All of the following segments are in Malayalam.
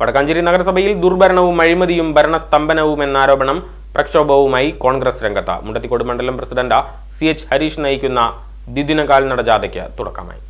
വടക്കാഞ്ചേരി നഗരസഭയിൽ ദുർഭരണവും അഴിമതിയും ഭരണസ്തംഭനവും എന്ന ആരോപണം പ്രക്ഷോഭവുമായി കോൺഗ്രസ് രംഗത്ത്. മുണ്ടത്തിക്കോട് മണ്ഡലം പ്രസിഡന്റ് സി എച്ച് ഹരീഷ് നയിക്കുന്ന ദ്വിദിന കാൽനട ജാഥയ്ക്ക് തുടക്കമായി.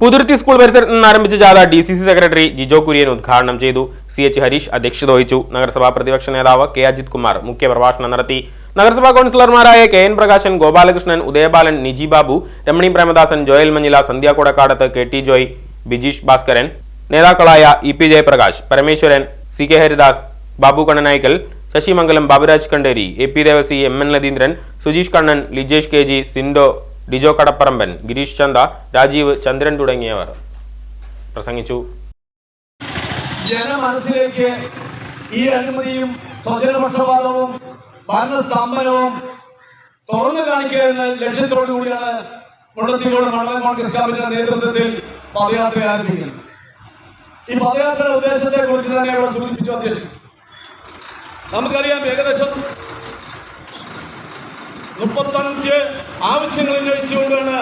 പുതുരുത്തി സ്കൂൾ പരിസരത്ത് നിന്ന് ആരംഭിച്ച ജാഥ D C C secretary Jijo Kurian ഉദ്ഘാടനം ചെയ്തു. സി എച്ച് ഹരീഷ് അധ്യക്ഷത വഹിച്ചു. നഗരസഭാ പ്രതിപക്ഷ നേതാവ് കെ അജിത് കുമാർ മുഖ്യപ്രഭാഷണം നടത്തി. നഗരസഭാ കൗൺസിലർമാരായ K N Prakashan Gopalakrishnan Udayabalan Niji Babu Ramani Premadasan Joel Manjila Sandhya Kodakkadath K T Joy Bijeesh Bhaskaran നേതാക്കളായ E P Jayaprakash Parameswaran C K Haridas Babu Kannanaykkal Sasimangalam Baburaj Kanderi A P Devassy M N Latheendran Sujeesh Kannan Lijesh K G Sindo Dijo Kadapparamban Gireesh Chanda Rajeev Chandran തുടങ്ങിയവർ പ്രസംഗിച്ചു. ജനമനസ്സിലേക്ക് ഈ അനുമതിയും സ്വജനപക്ഷപാതവും ഭരണസ്തംഭനവും തുറന്നു കാണിക്കുക എന്ന ലക്ഷ്യത്തോടു കൂടിയാണ് മുള്ളത്തിലൂടെ മണ്ഡലം കോൺഗ്രസ് കമ്മിറ്റിയുടെ നേതൃത്വത്തിൽ പദയാത്ര ആരംഭിക്കുന്നത്. ഈ പദയാത്രയുടെ ഉദ്ദേശത്തെ കുറിച്ച് തന്നെ ഇവിടെ സൂചിപ്പിച്ചു അധ്യക്ഷൻ നമുക്കറിയാം ഏകദേശം മുപ്പത്തഞ്ച് ആവശ്യങ്ങൾ ഉന്നയിച്ചുകൊണ്ടാണ്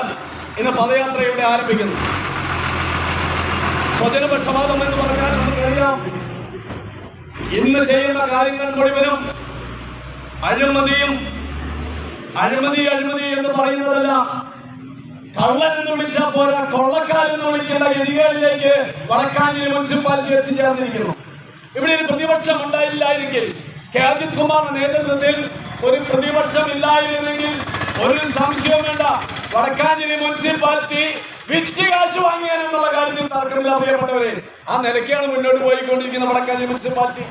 ഇന്ന് പദയാത്ര ഇവിടെ ആരംഭിക്കുന്നത്. സ്വജനപക്ഷപാതം എന്ന് പറഞ്ഞാൽ നമുക്കറിയാം ഇന്ന് ചെയ്യുന്ന കാര്യങ്ങൾ മുഴുവനും അഴിമതിയും അഴിമതി അഴിമതി എന്ന് പറയുന്നതല്ല. കള്ളൻ എന്ന് വിളിച്ചാൽ പോരാ. കൊള്ളക്കാരെന്ന് വിളിക്കുന്ന ഗതികളിലേക്ക് വടക്കാഞ്ചേരി മുനിസിപ്പാലിറ്റി എത്തിച്ചേർന്നിരിക്കുന്നു. ഇവിടെ ഒരു പ്രതിപക്ഷം ഉണ്ടായില്ലായിരിക്കും. കെ അജിത് കുമാറിന്റെ നേതൃത്വത്തിൽ ഒരു പ്രതിപക്ഷം ഇല്ലായിരുന്നെങ്കിൽ ഒരു സംശയവും വേണ്ട. വടക്കാഞ്ചേരി മുനിസിപ്പാലിറ്റി വിറ്റ് കാശ് വാങ്ങിയാനെന്നുള്ള കാര്യത്തിൽ തർക്കമില്ല പ്രിയപ്പെട്ടവരെ ആ നിലയ്ക്കാണ് മുന്നോട്ട് പോയിക്കൊണ്ടിരിക്കുന്ന വടക്കാഞ്ചേരി മുനിസിപ്പാലിറ്റി.